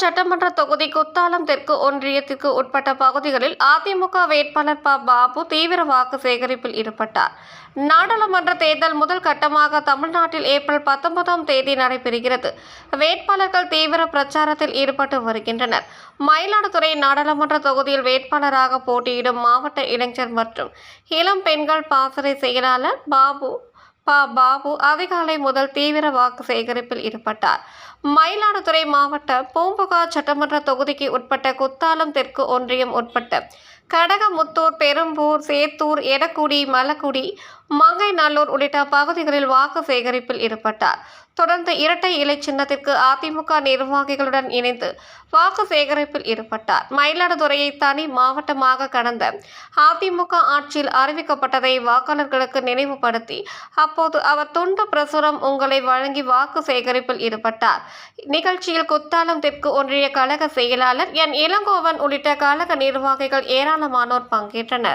சட்டமன்ற தொகுதி குத்தாலம் தெற்கு ஒன்றியத்திற்கு உட்பட்ட பகுதிகளில் அதிமுக வேட்பாளர் ப பாபு தீவிர வாக்கு சேகரிப்பில் ஈடுபட்டார். நாடாளுமன்ற தேர்தல் முதல் கட்டமாக தமிழ்நாட்டில் ஏப்ரல் பத்தொன்பதாம் தேதி நடைபெறுகிறது. வேட்பாளர்கள் தீவிர பிரச்சாரத்தில் ஈடுபட்டு வருகின்றனர். மயிலாடுதுறை நாடாளுமன்ற தொகுதியில் வேட்பாளராக போட்டியிடும் மாவட்ட இளைஞர் மற்றும் இளம் பெண்கள் பாசறை செயலாளர் பாபு ப பாபு அதிகாலை முதல் தீவிர வாக்கு சேகரிப்பில் ஈடுபட்டார். மயிலாடுதுறை மாவட்ட பூம்புகார் சட்டமன்ற தொகுதிக்கு உட்பட்ட குத்தாலம் தெற்கு ஒன்றியம் உட்பட்ட கடகமுத்தூர் பெரும்பூர் சேத்தூர் எடக்குடி மலக்குடி மங்கைநல்லூர் உள்ளிட்ட பகுதிகளில் வாக்கு சேகரிப்பில் ஈடுபட்டார். தொடர்ந்து இரட்டை இலை சின்னத்திற்கு அதிமுக நிர்வாகிகளுடன் இணைந்து வாக்கு சேகரிப்பில் ஈடுபட்டார். மயிலாடுதுறையை தனி மாவட்டமாக கடந்த அதிமுக ஆட்சியில் அறிவிக்கப்பட்டதை வாக்காளர்களுக்கு நினைவுபடுத்தி அப்போது அவர் துண்டு பிரசுரம் உங்களை வழங்கி வாக்கு சேகரிப்பில் ஈடுபட்டார். நிகழ்ச்சியில் குத்தாலம் தெற்கு ஒன்றிய கழக செயலாளர் என் இளங்கோவன் உள்ளிட்ட கழக நிர்வாகிகள் ஏராளமானோர் பங்கேற்றனர்.